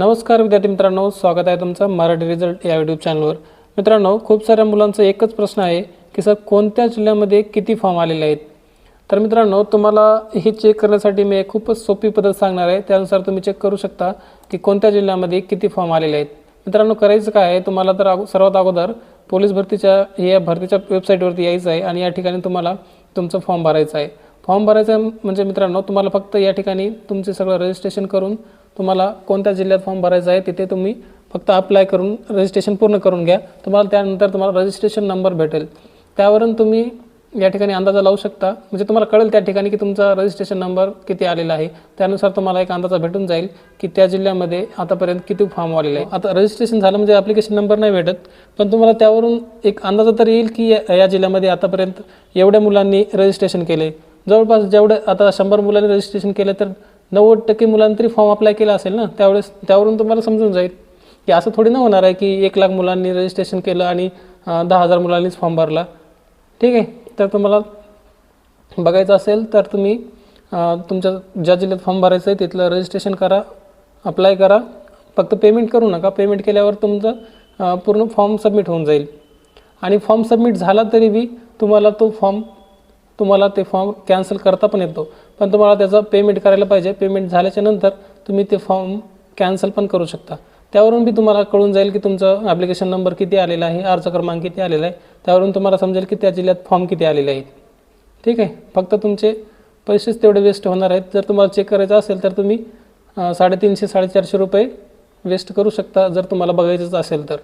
नमस्कार विद्यार्थी मित्रांनो स्वागत आहे तुमचं मराठी रिझल्ट या यूट्यूब चॅनलवर मित्रांनो खूप साऱ्या मुलांचा एकच प्रश्न आहे की सर कोणत्या जिल्ह्यामध्ये किती फॉर्म आलेले आहेत? तर मित्रांनो तुम्हाला हे चेक करण्यासाठी मी खूपच सोपी पद्धत सांगणार आहे. त्यानुसार तुम्ही चेक करू शकता की कोणत्या जिल्ह्यामध्ये किती फॉर्म आलेले आहेत. मित्रांनो करायचं काय आहे तुम्हाला तर अगो सर्वात अगोदर पोलीस भरतीच्या या भरतीच्या वेबसाईटवरती यायचं आहे आणि या ठिकाणी तुम्हाला तुमचं फॉर्म भरायचं आहे. फॉर्म भरायचं म्हणजे मित्रांनो तुम्हाला फक्त या ठिकाणी तुमचे सगळं रजिस्ट्रेशन करून तुम्हाला कोणत्या जिल्ह्यात फॉर्म भरायचा आहे तिथे तुम्ही फक्त अप्लाय करून रजिस्ट्रेशन पूर्ण करून घ्या. तुम्हाला त्यानंतर तुम्हाला रजिस्ट्रेशन नंबर भेटेल. त्यावरून तुम्ही या ठिकाणी अंदाजा लावू शकता. म्हणजे तुम्हाला कळेल त्या ठिकाणी की तुमचा रजिस्ट्रेशन नंबर किती आलेला आहे. त्यानुसार तुम्हाला एक अंदाजा भेटून जाईल की त्या जिल्ह्यामध्ये आतापर्यंत किती फॉर्म आलेले आहे आता रजिस्ट्रेशन झालं म्हणजे ॲप्लिकेशन नंबर नाही भेटत पण तुम्हाला त्यावरून एक अंदाजा तर येईल की या या जिल्ह्यामध्ये आतापर्यंत एवढ्या मुलांनी रजिस्ट्रेशन केले. जवळपास जेवढे आता शंभर मुलांनी रजिस्ट्रेशन केलं तर नव्वद टक्के मुलांनी तरी फॉर्म अप्लाय केला असेल ना त्यावेळेस त्यावरून तुम्हाला समजून जाईल. की असं थोडी ना होणार आहे की एक लाख मुलांनी रजिस्ट्रेशन केलं आणि दहा हजार मुलांनीच फॉर्म भरला. ठीक आहे? तर तुम्हाला बघायचं असेल तर तुम्ही तुमच्या ज्या जिल्ह्यात फॉर्म भरायचं आहे तिथलं रजिस्ट्रेशन करा अप्लाय करा. फक्त पेमेंट करू नका. पेमेंट केल्यावर तुमचं पूर्ण फॉर्म सबमिट होऊन जाईल. आणि फॉर्म सबमिट झाला तरी बी तुम्हाला तो फॉर्म तुम्हाला ते फॉर्म कॅन्सल करता पण येतो. पण तुम्हाला त्याचं पेमेंट करायला पाहिजे. पेमेंट झाल्याच्यानंतर तुम्ही ते फॉर्म कॅन्सल पण करू शकता. त्यावरून बी तुम्हाला कळून जाईल की तुमचं ॲप्लिकेशन नंबर किती आलेला आहे अर्ज क्रमांक किती आलेला आहे. त्यावरून तुम्हाला समजेल की त्या जिल्ह्यात फॉर्म किती आलेले आहेत. ठीक आहे? फक्त तुमचे पैसेच तेवढे वेस्ट होणार आहेत. जर तुम्हाला चेक करायचं असेल तर तुम्ही साडेतीनशे साडेचारशे रुपये वेस्ट करू शकता जर तुम्हाला बघायचंच असेल तर.